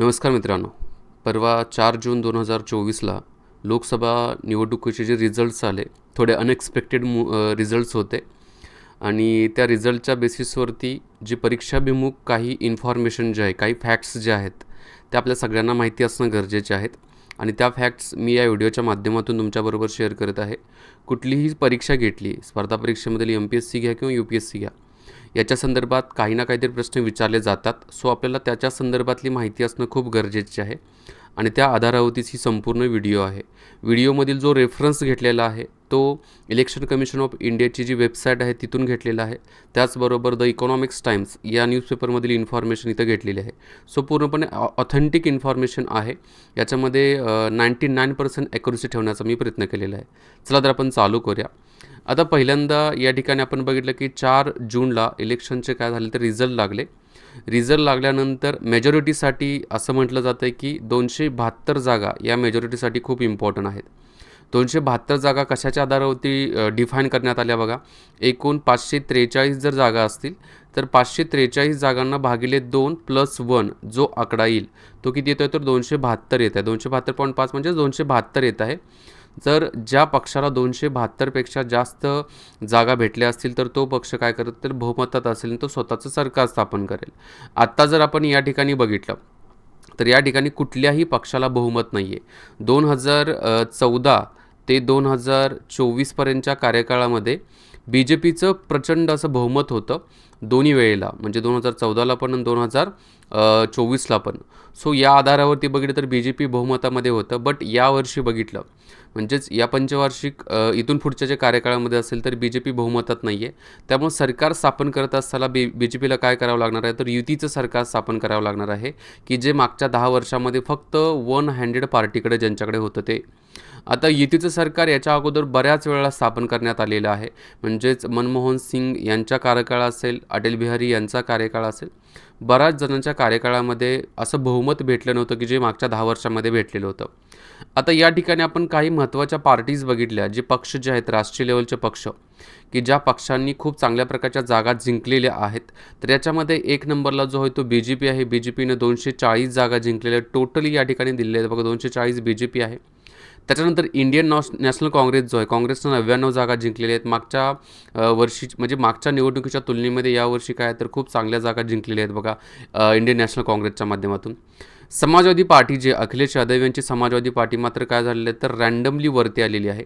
नमस्कार मित्रांनो. परवा चार जून दोन हजार चोवीसला लोकसभा निवडणुकीचे जे रिझल्ट्स आले थोडे अनएक्सपेक्टेड मु रिझल्ट्स होते. आणि त्या रिझल्टच्या बेसिसवरती जी परीक्षाभिमुख काही इन्फॉर्मेशन जे आहे काही फॅक्ट्स जे आहेत ते आपल्या सगळ्यांना माहिती असणं गरजेचे आहेत. आणि त्या फॅक्ट्स मी या व्हिडिओच्या माध्यमातून तुमच्याबरोबर शेअर करत आहे. कुठलीही परीक्षा घेतली स्पर्धा परीक्षेमधील एम पी एस सी घ्या किंवा यू पी एस सी घ्या याच्या संदर्भात काही ना काहीतरी प्रश्न विचारले जातात. सो आपल्याला त्याच्या संदर्भातली माहिती असणं खूप गरजेचे आहे आणि त्या आधारावरतीच ही संपूर्ण व्हिडिओ आहे. व्हिडिओमधील जो रेफरन्स घेतलेला आहे तो इलेक्शन कमिशन ऑफ इंडियाची जी वेबसाईट आहे तिथून घेतलेला आहे. त्याचबरोबर द इकॉनॉमिक्स टाइम्स या न्यूजपेपरमधील इन्फॉर्मेशन इथं घेतलेली आहे. सो पूर्णपणे ऑथेंटिक इन्फॉर्मेशन आहे. याच्यामध्ये नाईंटी नाईन पर्सेंट ॲक्युरेसी ठेवण्याचा मी प्रयत्न केलेला आहे. चला तर आपण चालू करूया. आता पहिल्यांदा या ठिकाणी आपण बघितलं की चार जूनला इलेक्शनचे काय झाले तर रिझल्ट लागले. रिझल्ट लागल्यानंतर मेजॉरिटीसाठी असं म्हटलं जातं आहे की दोनशे बहात्तर जागा या मेजॉरिटीसाठी खूप इम्पॉर्टंट आहेत. दोनशे बहात्तर जागा कशाच्या आधारावरती डिफाईन करण्यात आल्या बघा. एकूण पाचशे त्रेचाळीस जर जागा असतील तर पाचशे त्रेचाळीस जागांना भागिले दोन प्लस वन जो आकडा येईल तो किती येतो आहे तर दोनशे बहात्तर येत आहे. दोनशे बहात्तर पॉईंट पाच म्हणजे दोनशे बहात्तर येत आहे. जर ज्या पक्षाला दोनशे बहात्तरपेक्षा जास्त जागा भेटल्या असतील तर तो पक्ष काय करत तर बहुमतात असेल तो स्वतःचं सरकार स्थापन करेल. आत्ता जर आपण या ठिकाणी बघितलं तर या ठिकाणी कुठल्याही पक्षाला बहुमत नाही आहे दोन हजार चौदा ते दोन हजार चोवीसपर्यंतच्या कार्यकाळामध्ये बी जे पीचं प्रचंड असं बहुमत होतं दोन्ही वेळेला. म्हणजे दोन हजार चौदाला पण आणि दोन हजार चोवीसला पण. सो या आधारावरती बघितलं तर बी जे पी बहुमतामध्ये होतं. बट यावर्षी बघितलं म्हणजेच या पंचवार्षिक इथून पुढच्या जे कार्यकाळामध्ये असेल तर बी जे पी बहुमतात नाही आहे त्यामुळे सरकार स्थापन करत असताना बी बी जे पीला काय करावं लागणार आहे? तर युतीचं सरकार स्थापन करावं लागणार आहे की जे मागच्या दहा वर्षामध्ये फक्त वन हँड्रेड पार्टीकडे ज्यांच्याकडे होतं ते. आता युतीचं सरकार याच्या अगोदर बऱ्याच वेळेला स्थापन करण्यात आलेलं आहे. म्हणजेच मनमोहन सिंग यांच्या कार्यकाळ असेल अटल बिहारी यांचा कार्यकाळ असेल बऱ्याच जणांच्या कार्यकाळामध्ये असं बहुमत भेटलं नव्हतं की जे मागच्या दहा वर्षामध्ये भेटलेलं होतं. आता या ठिकाणी आपण काही महत्त्वाच्या पार्टीज बघितल्या जे पक्ष जे आहेत राष्ट्रीय लेवलचे पक्ष की ज्या पक्षांनी खूप चांगल्या प्रकारच्या जागा जिंकलेल्या आहेत. तर याच्यामध्ये एक नंबरला जो आहे तो बी जे पी आहे. बी जे पीनं दोनशे चाळीस जागा जिंकलेल्या टोटली या ठिकाणी दिलेल्या आहेत. बघा दोनशे चाळीस बी जे पी आहे. त्याच्यानंतर इंडियन नॉस नॅशनल काँग्रेस जो आहे काँग्रेसनं नव्याण्णव जागा जिंकलेल्या आहेत. मागच्या वर्षी म्हणजे मागच्या निवडणुकीच्या तुलनेमध्ये यावर्षी काय तर खूप चांगल्या जागा जिंकलेल्या आहेत बघा इंडियन नॅशनल काँग्रेसच्या माध्यमातून. समाजवादी पार्टी जे अखिलेश यादव यांची समाजवादी पार्टी मात्र काय झालेली आहे तर रँडमली वरती आलेली आहे.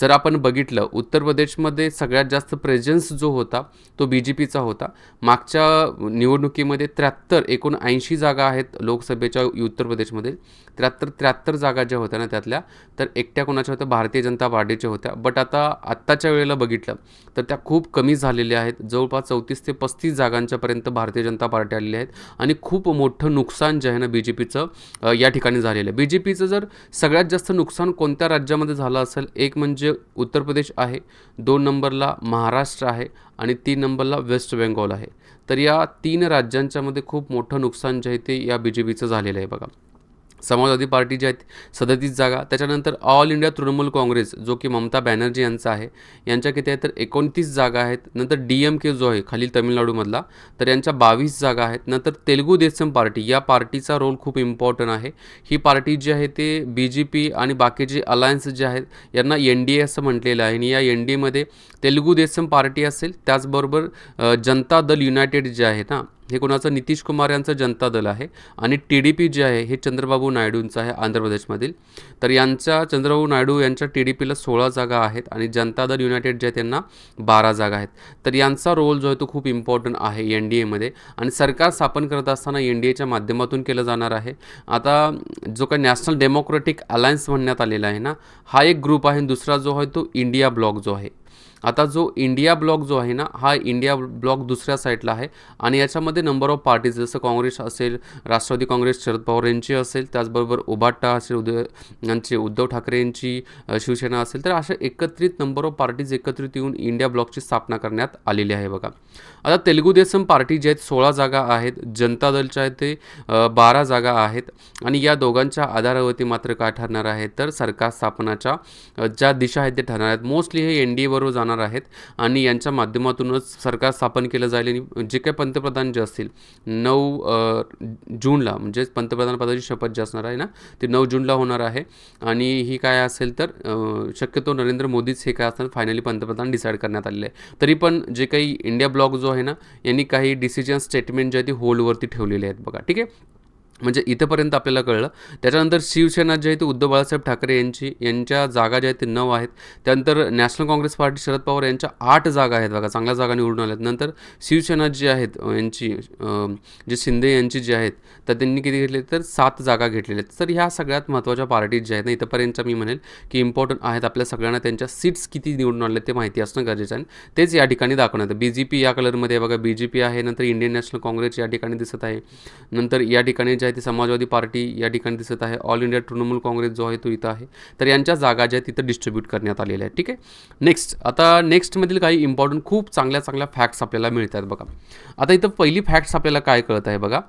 जर आपण बघितलं उत्तर प्रदेशमध्ये सगळ्यात जास्त प्रेझेन्स जो होता तो बी जे पीचा होता. मागच्या निवडणुकीमध्ये त्र्याहत्तर एकूण ऐंशी जागा आहेत लोकसभेच्या उत्तर प्रदेशमध्ये. त्र्याहत्तर त्र्याहत्तर जागा ज्या होत्या ना त्यातल्या तर एकट्या कोणाच्या होत्या? भारतीय जनता पार्टीच्या होत्या. बट आता आत्ताच्या वेळेला बघितलं तर त्या खूप कमी झालेल्या आहेत. जवळपास चौतीस ते पस्तीस जागांच्यापर्यंत भारतीय जनता पार्टी आलेली आहेत. आणि खूप मोठं नुकसान जे आहे ना बी जे पीचं या ठिकाणी झालेलं आहे. बी जे पीचं जर सगळ्यात जास्त नुकसान कोणत्या राज्यामध्ये झालं असेल? एक म्हणजे म्हणजे उत्तर प्रदेश आहे दोन नंबरला महाराष्ट्र आहे आणि तीन नंबरला वेस्ट बेंगॉल आहे. तर या तीन राज्यांच्यामध्ये खूप मोठं नुकसान जे आहे ते या बी जे पीचं झालेलं आहे बघा. समाजवादी पार्टी जी आहेत सदतीस जागा. त्याच्यानंतर ऑल इंडिया तृणमूल काँग्रेस जो की ममता बॅनर्जी यांचा आहे. यांच्या किती आहे तर एकोणतीस जागा आहेत. नंतर डी एम के जो आहे खालील तमिळनाडूमधला तर यांच्या बावीस जागा आहेत. नंतर तेलुगू देसम पार्टी या पार्टीचा रोल खूप इम्पॉर्टंट आहे. ही पार्टी जी आहे ते बी जे पी आणि बाकीचे अलायन्स जे आहेत यांना एन डी ए असं म्हटलेलं आहे. आणि या एन डी एमध्ये तेलुगू देसम पार्टी असेल त्याचबरोबर जनता दल युनायटेड जे आहे ना हे कोणाचं? नितीश कुमार यांचं जनता दल आहे. आणि टी डी पी जे आहे हे चंद्रबाबू नायडूंचं आहे आंध्र प्रदेशमधील. तर यांच्या चंद्रबाबू नायडू यांच्या टी डी पीला सोळा जागा आहेत आणि जनता दल युनायटेड जे आहे त्यांना बारा जागा आहेत. तर यांचा रोल जो आहे तो खूप इम्पॉर्टंट आहे एन डी एमध्ये आणि सरकार स्थापन करत असताना एन डी एच्या माध्यमातून केलं जाणार आहे. आता जो काही नॅशनल डेमोक्रेटिक अलायन्स म्हणण्यात आलेला आहे ना हा एक ग्रुप आहे दुसरा जो आहे तो इंडिया ब्लॉक जो आहे. आता जो इंडिया ब्लॉक जो आहे ना हा इंडिया ब्लॉक दुसऱ्या साईडला आहे. आणि याच्यामध्ये नंबर ऑफ पार्टीज जसं काँग्रेस असेल राष्ट्रवादी काँग्रेस शरद पवार यांची असेल त्याचबरोबर उबाटा असेल उदय यांची उद्धव ठाकरे यांची शिवसेना असेल तर अशा एकत्रित नंबर ऑफ पार्टीज एकत्रित येऊन इंडिया ब्लॉकची स्थापना करण्यात आलेली आहे बघा. आता तेलुगू देसम पार्टी जे आहेत सोळा जागा आहेत जनता दलच्या आहेत ते बारा जागा आहेत. आणि या दोघांच्या आधारावरती मात्र काय ठरणार आहे? तर सरकार स्थापनाच्या ज्या दिशा आहेत ते ठरणार आहेत. मोस्टली हे एन डी एबरोबर जाणार राहणार आहेत आणि यांच्या माध्यमातूनच सरकार स्थापन केलं जाईल आणि जे काही पंतप्रधान जे असतील नऊ जूनला म्हणजे पंतप्रधान पदाची शपथ जी असणार आहे ना ती नऊ जूनला होणार आहे. आणि ही काय असेल तर शक्यतो नरेंद्र मोदीच हे काय असणार फायनली पंतप्रधान डिसाईड करण्यात आलेले आहे तरी पण जे काही इंडिया ब्लॉक जो आहे ना यांनी काही डिसिजन स्टेटमेंट जे आहे ती होल्डवरती ठेवलेले आहेत बघा. ठीक आहे? म्हणजे इथंपर्यंत आपल्याला कळलं. त्याच्यानंतर शिवसेना जे आहे ते उद्धव बाळासाहेब ठाकरे यांची यांच्या जागा ज्या आहेत ते नऊ आहेत. त्यानंतर national congress party Sharad Pawar यांच्या आठ जागा आहेत बघा चांगल्या जागा निवडून आल्यात. नंतर शिवसेना जी आहेत यांची जे शिंदे यांची जी आहेत तर त्यांनी किती घेतले? तर सात जागा घेतलेल्या आहेत. तर ह्या सगळ्यात महत्त्वाच्या पार्टीज ज्या आहेत ना इथंपर्यंत मी म्हणेल की इम्पॉर्टंट आहेत आपल्या सगळ्यांना त्यांच्या सीट्स किती निवडून आले ते माहिती असणं गरजेचं आहे. तेच या ठिकाणी दाखवण्यात बी जे पी या कलरमध्ये बघा बी जे पी आहे नंतर इंडियन नॅशनल काँग्रेस या ठिकाणी दिसत आहे. नंतर या ठिकाणी ज्या आहे ती समाजवादी पार्टी या ठिकाणी दिसत आहे. ऑल इंडिया तृणमूल काँग्रेस जो आहे तो इथं आहे. तर यांच्या जागा ज्या तिथं डिस्ट्रीब्यूट करण्यात आलेल्या आहेत. ठीक आहे? नेक्स्ट आता नेक्स्टमधील काही इम्पॉर्टंट खूप चांगल्या चांगल्या फॅक्ट्स आपल्याला मिळतात बघा. आता इथं पहिली फॅक्ट्स आपल्याला काय कळत आहे बघा?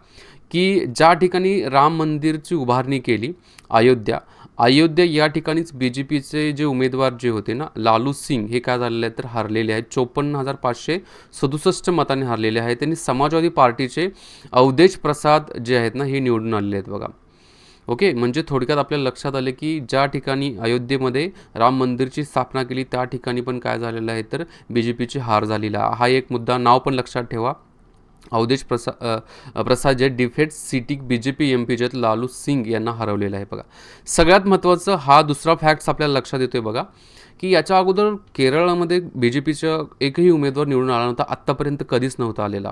की ज्या ठिकाणी राम मंदिरची उभारणी केली अयोध्या अयोध्या या ठिकाणीच बी जे पीचे जे उमेदवार जे होते ना लालू सिंग हे काय झालेले आहेत तर हारलेले आहेत. चोपन्न हजार पाचशे सदुसष्ट मतांनी हारलेले आहेत. त्यांनी समाजवादी पार्टीचे अवधेश प्रसाद जे आहेत ना हे निवडून आलेले आहेत बघा. ओके? म्हणजे थोडक्यात आपल्या लक्षात आलं की ज्या ठिकाणी अयोध्येमध्ये राम मंदिरची स्थापना केली त्या ठिकाणी पण काय झालेलं आहे तर बी जे पीची हार झालेला हा एक मुद्दा नाव पण लक्षात ठेवा. अवधेश प्रसा प्रसाद जे डिफेट सिटी बी जे पी एम पी जे लालू सिंग यांना हरवलेलं आहे. बघा सगळ्यात महत्त्वाचं हा दुसरा फॅक्ट्स आपल्याला लक्षात येतोय बघा. की याच्या अगोदर केरळामध्ये बी जे पीचा एकही उमेदवार निवडून आला नव्हता आत्तापर्यंत कधीच नव्हता आलेला.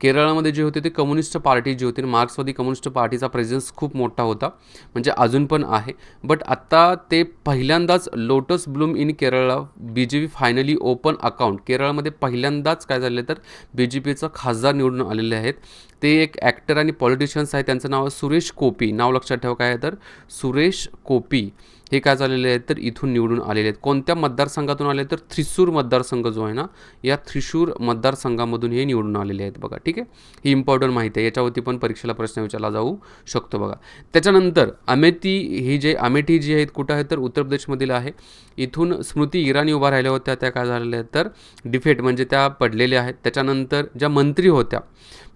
केरळामध्ये जे होते ते कम्युनिस्ट पार्टी जी होती मार्क्सवादी कम्युनिस्ट पार्टीचा प्रेझेन्स खूप मोठा होता म्हणजे अजून पण आहे. बट आत्ता ते पहिल्यांदाच लोटस ब्लूम इन केरळला बी J P finally open account केरळमध्ये पहिल्यांदाच काय झालं तर बी जे पीचं खासदार निवडून आलेले आहेत. ते एक ॲक्टर आणि पॉलिटिशियन्स आहे त्यांचं नाव आहे सुरेश कोपी. नाव लक्षात ठेवा काय आहे तर सुरेश कोपी. हे काय झालेले आहेत? तर इथून निवडून आलेले आहेत. कोणत्या मतदारसंघातून आले तर थ्रिसूर मतदारसंघ जो आहे ना या थ्रिशूर मतदारसंघामधून हे निवडून आलेले आहेत बघा. ठीक आहे? ही इम्पॉर्टंट माहिती आहे. याच्यावरती पण परीक्षेला प्रश्न विचारला जाऊ शकतो बघा. त्याच्यानंतर अमेठी ही जे अमेठी जी आहेत कुठं आहे तर उत्तर प्रदेशमधील आहे. इथून स्मृती इराणी उभा राहिल्या होत्या. त्या काय झालेल्या आहेत? तर डिफेट म्हणजे त्या पडलेल्या आहेत. त्याच्यानंतर ज्या मंत्री होत्या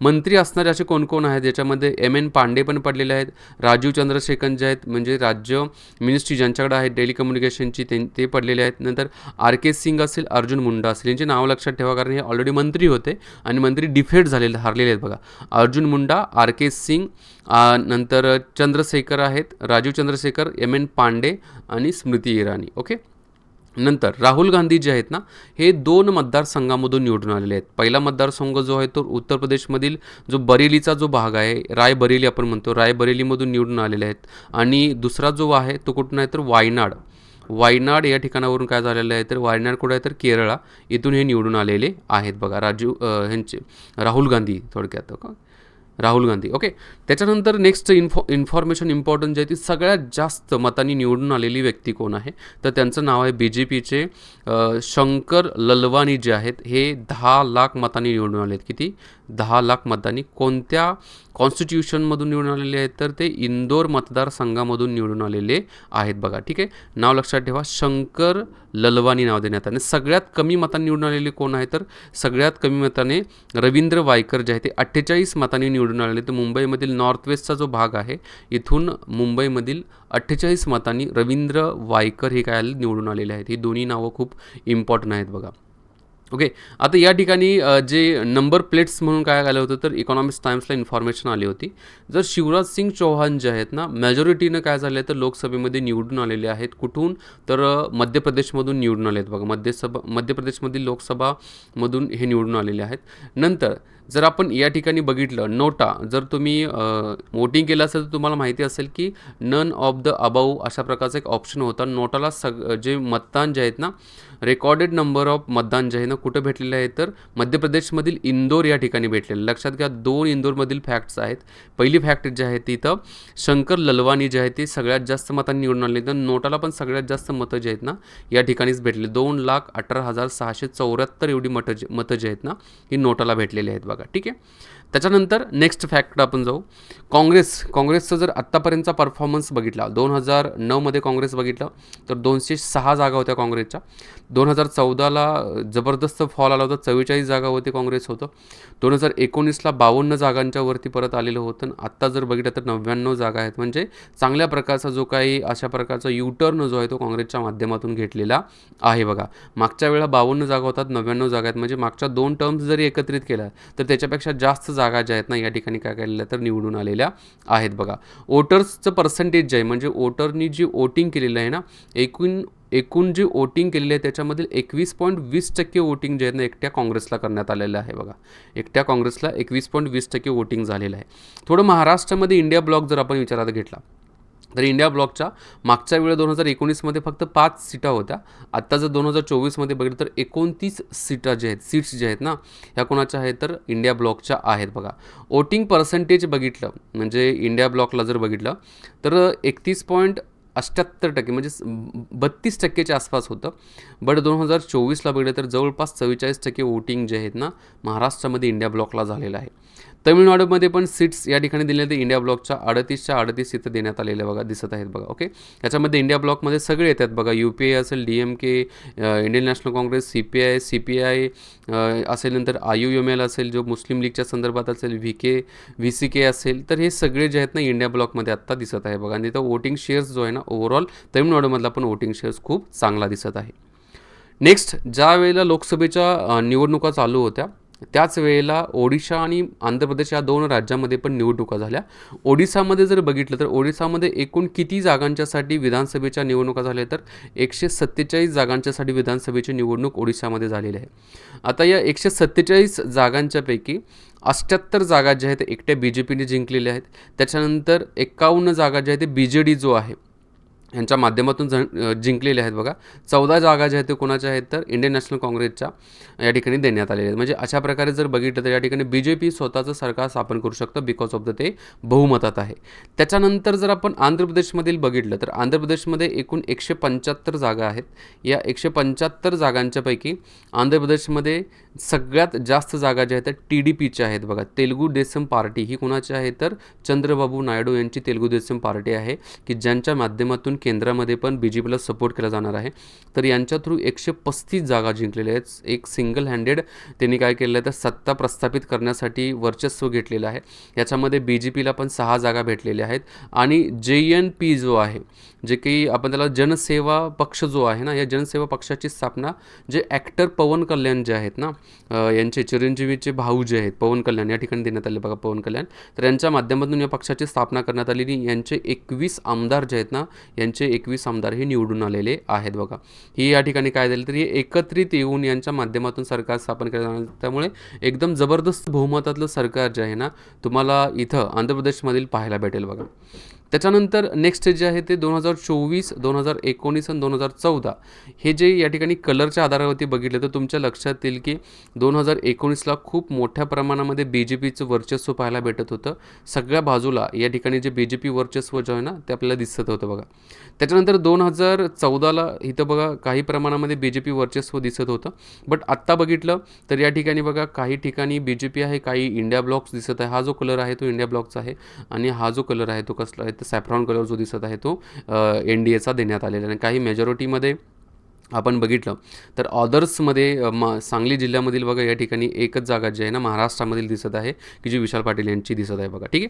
मंत्री असणारे असे कोण कोण आहेत? ज्याच्यामध्ये एम एन पांडे पण पडलेले आहेत. राजीव चंद्रशेखर जे आहेत म्हणजे राज्य मिनिस्ट्री ज्यांच्याकडे आहेत डेली कम्युनिकेशनची ते ते पडलेले आहेत. नंतर आर के सिंग असेल अर्जुन मुंडा असेल यांचे नाव लक्षात ठेवा कारण हे ऑलरेडी मंत्री होते आणि मंत्री डिफेट झालेले हारलेले आहेत बघा. अर्जुन मुंडा आर के सिंग नंतर चंद्रशेखर आहेत राजीव चंद्रशेखर एम एन पांडे आणि स्मृती इराणी. ओके नंतर राहुल गांधी जे आहेत ना हे दोन मतदारसंघामधून निवडून आलेले आहेत. पहिला मतदारसंघ जो आहे तो उत्तर प्रदेशमधील जो बरेलीचा जो भाग आहे रायबरेली आपण म्हणतो रायबरेलीमधून निवडून आलेले आहेत. आणि दुसरा जो आहे तो कुठून आहे तर वायनाड. वायनाड या ठिकाणावरून काय झालेलं आहे तर वायनाड कुठं आहे तर केरळा. इथून हे निवडून आलेले आहेत बघा. राजीव ह्यांचे राहुल गांधी थोडक्यात का राहुल गांधी. ओके त्याच्यानंतर नेक्स्ट इन्फॉ इन्फॉर्मेशन इम्पॉर्टंट जे आहे ती सगळ्यात जास्त मतांनी निवडून आलेली व्यक्ती कोण आहे? तर त्यांचं नाव आहे बी जे पीचे शंकर ललवानी जे आहेत हे दहा लाख मतांनी निवडून आले आहेत किती? दहा लाख मतांनी. कोणत्या कॉन्स्टिट्यूशनमधून निवडून आलेले आहेत तर ते इंदोर मतदारसंघामधून निवडून आलेले आहेत बघा ठीक आहे? नाव लक्षात ठेवा शंकर ललवानी नाव देण्यात आले. सगळ्यात कमी मतांनी निवडून आलेले कोण आहे तर सगळ्यात कमी मताने रवींद्र वायकर जे आहे ते अठ्ठेचाळीस मतांनी निवडून आलेले तर मुंबईमधील नॉर्थ वेस्टचा जो भाग आहे इथून मुंबईमधील अठ्ठेचाळीस मतांनी रवींद्र वायकर हे काय निवडून आलेले आहेत? ही दोन्ही नावं खूप इम्पॉर्टंट आहेत बघा. ओके आता या ठिकाणी जे नंबर प्लेट्स म्हणून काय आलं होतं तर इकॉनॉमिक्स टाइम्सला इन्फॉर्मेशन आली होती. जर शिवराज सिंग चौहान जे आहेत ना मेजॉरिटीनं काय झालं तर लोकसभेमध्ये निवडून आलेले आहेत. कुठून? तर मध्य प्रदेशमधून निवडून आले आहेत बघा मध्यसभा मध्य प्रदेशमधील लोकसभामधून हे निवडून आलेले आहेत. नंतर जर आपण या ठिकाणी बघितलं नोटा जर तुम्ही वोटिंग केलं असेल तर तुम्हाला माहिती असेल की नन ऑफ द अबाऊ अशा प्रकारचा एक ऑप्शन होता. नोटाला सग जे मतदान जे आहेत ना रेकॉर्डेड नंबर ऑफ मतदान जे आहे ना कुठं भेटलेलं आहे तर मध्य प्रदेशमधील इंदोर या ठिकाणी भेटलेलं. लक्षात घ्या दोन इंदोरमधील फॅक्ट्स आहेत. पहिली फॅक्ट जी आहे ती तर शंकर ललवानी जे आहे ते सगळ्यात जास्त मतांनी निवडून आले. तर नोटाला पण सगळ्यात जास्त मतं जे आहेत ना या ठिकाणीच भेटले. दोन लाख अठरा हजार सहाशे चौऱ्याहत्तर एवढी मतं जे मतं जे आहेत ना ही नोटाला भेटलेली आहेत बघा. ठीक आहे? त्याच्यानंतर नेक्स्ट फॅक्ट आपण जाऊ. काँग्रेस काँग्रेसचं जर आत्तापर्यंतचा परफॉर्मन्स बघितला दोन हजार नऊमध्ये काँग्रेस बघितलं तर दोनशे सहा जागा होत्या काँग्रेसच्या. दोन हजार चौदाला जबरदस्त फॉल आला होता चव्वेचाळीस जागा होती काँग्रेस होतं. दोन हजार एकोणीसला बावन्न जागांच्या वरती परत आलेलं होतं. आणि आत्ता जर बघितलं तर नव्याण्णव जागा आहेत. म्हणजे चांगल्या प्रकारचा जो काही अशा प्रकारचा युटर्न जो आहे तो काँग्रेसच्या माध्यमातून घेतलेला आहे बघा. मागच्या वेळा बावन्न जागा होतात नव्याण्णव जागा आहेत. म्हणजे मागच्या दोन टर्म्स जरी एकत्रित केल्या तर त्याच्यापेक्षा जास्त जागा ज्या आहेत ना या ठिकाणी काय केलेल्या तर निवडून आलेल्या आहेत बघा. वोटर्सचं पर्सेंटेज जे आहे म्हणजे वोटरनी जी वोटिंग केलेलं आहे ना एकूण एकूण जी वोटिंग केलेली आहे त्याच्यामधील एकवीस पॉईंट वीस टक्के वोटिंग जे आहे ना एकट्या काँग्रेसला करण्यात आलेलं आहे बघा. एकट्या काँग्रेसला एकवीस पॉईंट वीस टक्के वोटिंग झालेलं आहे. थोडं महाराष्ट्रामध्ये इंडिया ब्लॉक जर आपण विचारात घेतला तर इंडिया ब्लॉकच्या मागच्या वेळेला दोन हजार एकोणीसमध्ये फक्त पाच सीटा होत्या. आत्ता जर दोन हजार चोवीसमध्ये बघितलं तर एकोणतीस सीटा ज्या आहेत सीट्स ज्या आहेत ना ह्या कोणाच्या आहेत तर इंडिया ब्लॉकच्या आहेत बघा. वोटिंग पर्सेंटेज बघितलं म्हणजे इंडिया ब्लॉकला जर बघितलं तर एकतीस पॉईंट अठ्ठ्याहत्तर टक्के म्हणजे बत्तीस टक्केच्या आसपास होतं. बट दोन हजार चोवीसला बघितलं तर जवळपास चव्वेचाळीस टक्के वोटिंग जे आहेत ना महाराष्ट्रामध्ये इंडिया ब्लॉकला झालेलं आहे. तमिळनाडूमध्ये पण सीट्स या ठिकाणी दिलेले आहेत इंडिया ब्लॉकच्या अडतीसच्या अडतीस इथं देण्यात आलेल्या बघा दिसत आहेत बघा ओके? याच्यामध्ये इंडिया ब्लॉकमध्ये सगळे येतात बघा. यू पी आय असेल D M K Indian national congress C P I C P I असेल नंतर आय यू एम एल असेल जो मुस्लिम लीगच्या संदर्भात असेल V K V C K असेल तर हे सगळे जे आहेत ना इंडिया ब्लॉकमध्ये आत्ता दिसत आहे बघा. आणि तर वोटिंग शेअर्स जो आहे ना ओव्हरऑल तमिळनाडूमधला पण वोटिंग शेअर्स खूप चांगला दिसत आहे. नेक्स्ट ज्या वेळेला लोकसभेच्या निवडणुका चालू होत्या त्याच वेळेला ओडिशा आणि आंध्र प्रदेश या दोन राज्यामध्ये पण निवडणुका झाल्या. ओडिसामध्ये जर बघितलं तर ओडिसामध्ये एकूण किती जागांच्यासाठी विधानसभेच्या निवडणुका झाल्या तर एकशे सत्तेचाळीस जागांच्यासाठी विधानसभेची निवडणूक ओडिशामध्ये झालेली आहे. आता या एकशे सत्तेचाळीस जागांच्यापैकी अष्ट्याहत्तर जागा ज्या आहेत एकट्या बी जे पीने जिंकलेल्या आहेत. त्याच्यानंतर एकावन्न जागा ज्या आहेत ते बी जे डी जो आहे. यांच्या माध्यमातून जण जिंकलेले आहेत बघा. चौदा जागा ज्या आहेत ते कोणाच्या आहेत तर इंडियन नॅशनल काँग्रेसच्या या ठिकाणी देण्यात आलेले आहेत. म्हणजे अशा प्रकारे जर बघितलं तर या ठिकाणी बी जे पी स्वतःचं सरकार स्थापन करू शकतं बिकॉज ऑफ द ते बहुमतात आहे. त्याच्यानंतर जर आपण आंध्र प्रदेशमधील बघितलं तर आंध्र प्रदेशमध्ये एकूण एकशे पंच्याहत्तर जागा आहेत. या एकशे पंच्याहत्तर जागांच्यापैकी आंध्र प्रदेशमध्ये सगळ्यात जास्त जागा ज्या आहेत त्या टी डी पीच्या आहेत बघा. तेलुगू देसम पार्टी ही कोणाची आहे तर चंद्रबाबू नायडू यांची तेलुगू देसम पार्टी आहे की ज्यांच्या माध्यमातून केंद्रामध्ये पण बी जे पीला सपोर्ट केला जाणार आहे. तर यांच्या थ्रू एकशे पस्तीस जागा जिंकलेल्या आहेत. एक सिंगल हँडेड त्यांनी काय केलेलं आहे? तर सत्ता प्रस्थापित करण्यासाठी वर्चस्व घेतलेलं आहे. याच्यामध्ये बी जे पीला पण सहा जागा भेटलेल्या आहेत. आणि जे एन पी जो आहे जे की आपण त्याला जनसेवा पक्ष जो आहे ना या जनसेवा पक्षाची स्थापना जे ॲक्टर पवन कल्याण जे आहेत ना यांचे चिरंजीवीचे भाऊ जे आहेत पवन कल्याण या ठिकाणी देण्यात आले बघा पवन कल्याण. तर यांच्या माध्यमातून या पक्षाची स्थापना करण्यात आलेली. यांचे एकवीस आमदार जे आहेत ना यांचे एकवीस आमदार हे निवडून आलेले आहेत बघा. ही या ठिकाणी काय झाले तर हे एकत्रित येऊन यांच्या माध्यमातून सरकार स्थापन केलं जाणार. त्यामुळे एकदम जबरदस्त बहुमतातलं सरकार जे आहे ना तुम्हाला इथं आंध्र प्रदेशमधील पाहायला भेटेल बघा. त्याच्यानंतर नेक्स्ट जे आहे ते दोन हजार चोवीस दोन हजार एकोणीस आणि दोन हजार चौदा. हे जे या ठिकाणी कलरच्या आधारावरती बघितलं तर तुमच्या लक्षात येईल की दोन हजार एकोणीसला खूप मोठ्या प्रमाणामध्ये बी जे पीचं वर्चस्व पाहायला भेटत होतं. सगळ्या बाजूला या ठिकाणी जे बी जे पी वर्चस्व जे आहे ना ते आपल्याला दिसत होतं बघा. त्याच्यानंतर दोन हजार चौदाला इथं बघा काही प्रमाणामध्ये बी जे पी वर्चस्व दिसत होतं. बट आत्ता बघितलं तर या ठिकाणी बघा काही ठिकाणी बी जे पी आहे काही इंडिया ब्लॉक्स दिसत आहे. हा जो कलर आहे तो इंडिया ब्लॉक्स आहे. आणि हा जो कलर आहे तो कसला आहे? तर सॅफ्रॉन कलर जो दिसत आहे तो एन डी एचा देण्यात आलेला आहे. आणि काही मेजॉरिटीमध्ये आपण बघितलं तर ऑदर्समध्ये म सांगली जिल्ह्यामधील बघा या ठिकाणी एकच जागा जी आहे ना महाराष्ट्रामधील दिसत आहे की जी विशाल पाटील यांची दिसत आहे बघा. ठीक आहे?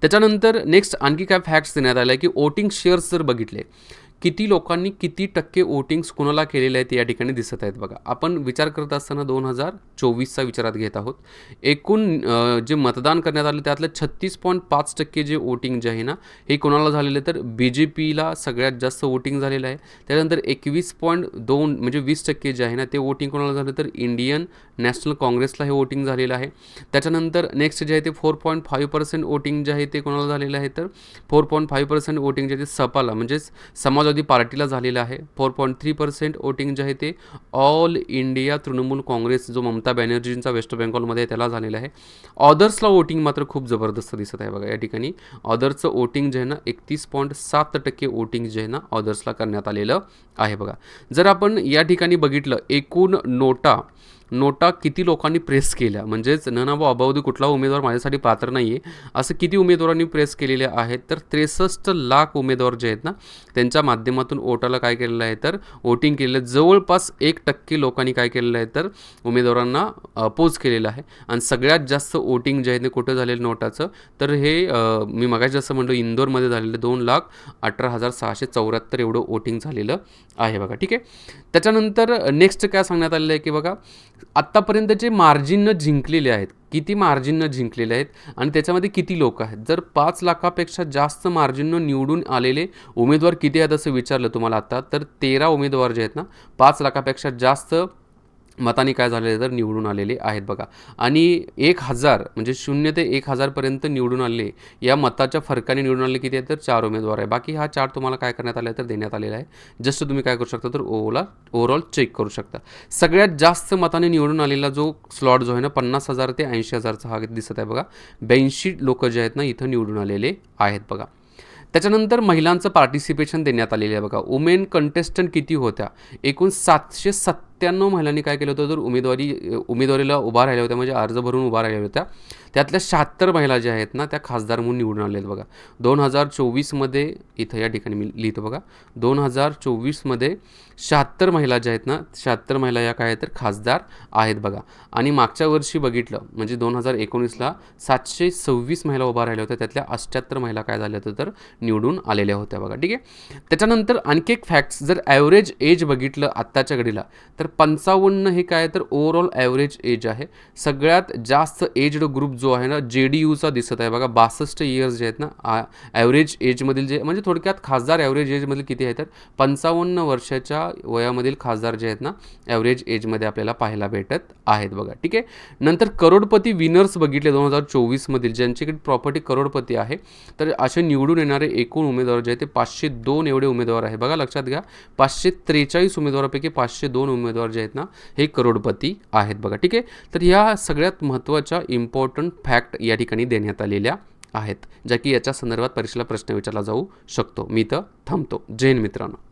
त्याच्यानंतर नेक्स्ट आणखी काय फॅक्ट्स देण्यात आले की वोटिंग शेअर्स जर बघितले किती लोकांनी किती टक्के वोटिंग्स कोणाला केलेले आहेत या ठिकाणी दिसत आहेत बघा. आपण विचार करत असताना दोन हजार चोवीसचा विचारात घेत आहोत. एकूण जे मतदान करण्यात आलं त्यातलं छत्तीस पॉईंट पाच टक्के जे वोटिंग जे आहे ना हे कोणाला झालेलं? तर बी जे पीला सगळ्यात जास्त वोटिंग झालेलं आहे. त्यानंतर एकवीस पॉईंट दोन म्हणजे वीस टक्के जे आहे ना ते वोटिंग कोणाला झालं? तर इंडियन नॅशनल काँग्रेसला हे वोटिंग झालेलं आहे. त्याच्यानंतर नेक्स्ट जे आहे ते four point five percent voting जे आहे ते कोणाला झालेलं आहे? तर four point five percent voting जे आहे ते सपाला म्हणजेच समाज समाजवादी पार्टीला झालेलं आहे. Four point three percent voting जे आहे ते ऑल इंडिया तृणमूल काँग्रेस जो ममता बॅनर्जींचा वेस्ट बेंगॉलमध्ये त्याला झालेलं आहे. ऑदर्सला वोटिंग मात्र खूप जबरदस्त दिसत आहे बघा या ठिकाणी. ऑदर्सचं वोटिंग जे आहे ना एकतीस पॉईंट सात टक्के वोटिंग जे आहे ना ऑदर्सला करण्यात आलेलं आहे बघा. जर आपण या ठिकाणी बघितलं एकूण नोटा नोटा किती लोकांनी प्रेस केल्या? म्हणजेच न ना अबावधी कुठला उमेदवार माझ्यासाठी पात्र नाही आहे असं किती उमेदवारांनी प्रेस केलेले आहेत? तर त्रेसष्ट लाख उमेदवार जे आहेत ना त्यांच्या माध्यमातून वोटाला काय केलेलं आहे? तर वोटिंग केलेलं जवळपास एक टक्के लोकांनी काय केलेलं आहे? तर उमेदवारांना अपोज केलेलं आहे. आणि सगळ्यात जास्त वोटिंग जे आहे ते कुठं झालेलं नोटाचं? तर हे मी मगाशी जसं म्हणलो इंदोरमध्ये झालेलं दोन लाख अठरा हजार सहाशे चौऱ्याहत्तर एवढं वोटिंग झालेलं आहे बघा. ठीक आहे? त्याच्यानंतर नेक्स्ट काय सांगण्यात आलेलं आहे की बघा आत्तापर्यंत जे मार्जिननं जिंकलेले आहेत किती मार्जिननं जिंकलेले आहेत आणि त्याच्यामध्ये किती लोक आहेत? जर पाच लाखापेक्षा जास्त मार्जिननं निवडून आलेले उमेदवार किती आहेत असं विचारलं तुम्हाला आत्ता तर तेरा उमेदवार जे आहेत ना पाच लाखापेक्षा जास्त मताने काय झालेले तर निवडून आलेले आहेत बघा. आणि एक हजार म्हणजे शून्य ते एक हजारपर्यंत निवडून आले या मताच्या फरकाने निवडून आले किती आहे तर चार उमेदवार आहे बाकी हा चार तुम्हाला काय करण्यात आला आहे तर देण्यात आलेला आहे. जस्ट तुम्ही काय करू शकता तर ओला ओव्हरऑल चेक करू शकता. सगळ्यात जास्त मताने निवडून आलेला जो स्लॉट जो आहे ना पन्नास हजार ते ऐंशी हजारचा हा दिसत आहे बघा. ब्याऐंशी लोक जे आहेत ना इथं निवडून आलेले आहेत बघा. त्याच्यानंतर महिलांचं पार्टिसिपेशन देण्यात आलेलं आहे बघा. उमेन कंटेस्टंट किती होत्या? एकूण सातशे सत्तर सत्त्याण्णव महिलांनी काय केलं होतं? तर उमेदवारी उमेदवारीला उभा राहिल्या होत्या म्हणजे अर्ज भरून उभा राहिल्या होत्या त्यातल्या शहात्तर महिला ज्या आहेत ना त्या खासदार म्हणून निवडून आल्या आहेत बघा. दोन हजार चोवीसमध्ये इथं या ठिकाणी मी लिहितो बघा. दोन हजार चोवीसमध्ये शहात्तर महिला ज्या आहेत ना शहात्तर महिला या काय आहेत तर खासदार आहेत बघा. आणि मागच्या वर्षी बघितलं म्हणजे दोन हजार एकोणीसला सातशे सव्वीस महिला उभा राहिल्या होत्या त्यातल्या अष्ट्याहत्तर महिला काय झाल्या होत्या तर निवडून आलेल्या होत्या बघा. ठीक आहे? त्याच्यानंतर आणखी एक फॅक्ट्स जर ॲव्हरेज एज बघितलं आत्ताच्या घडीला तर पंचावन्न हे काय तर ओव्हरऑल ॲव्हरेज एज आहे. सगळ्यात जास्त एज्ड ग्रुप जो आहे ना जे डी यूचा दिसत आहे. बघा बासष्ट इयर्स जे आहेत ना ॲव्हरेज एजमधील जे म्हणजे थोडक्यात खासदार ॲव्हरेज एजमधील किती आहेत? तर पंचावन्न वर्षाच्या वयामधील खासदार जे आहेत ना ॲव्हरेज एजमध्ये आपल्याला पाहायला भेटत आहेत बघा. ठीक आहे? नंतर करोडपती विनर्स बघितले दोन हजार चोवीसमधील ज्यांच्याकडे प्रॉपर्टी करोडपती आहे तर असे निवडून येणारे एकूण उमेदवार जे आहेत ते पाचशे दोन एवढे उमेदवार आहे बघा लक्षात घ्या. पाचशे त्रेचाळीस उमेदवारापैकी पाचशे दोन उमेदवार उमेदवार जे आहेत ना हे करोडपती आहेत बघा ठीक आहे? तर ह्या सगळ्यात महत्त्वाच्या इम्पॉर्टंट फॅक्ट या ठिकाणी देण्यात आलेल्या आहेत ज्या की याच्या संदर्भात परीक्षेला प्रश्न विचारला जाऊ शकतो. मी तर थांबतो. जैन मित्रांनो.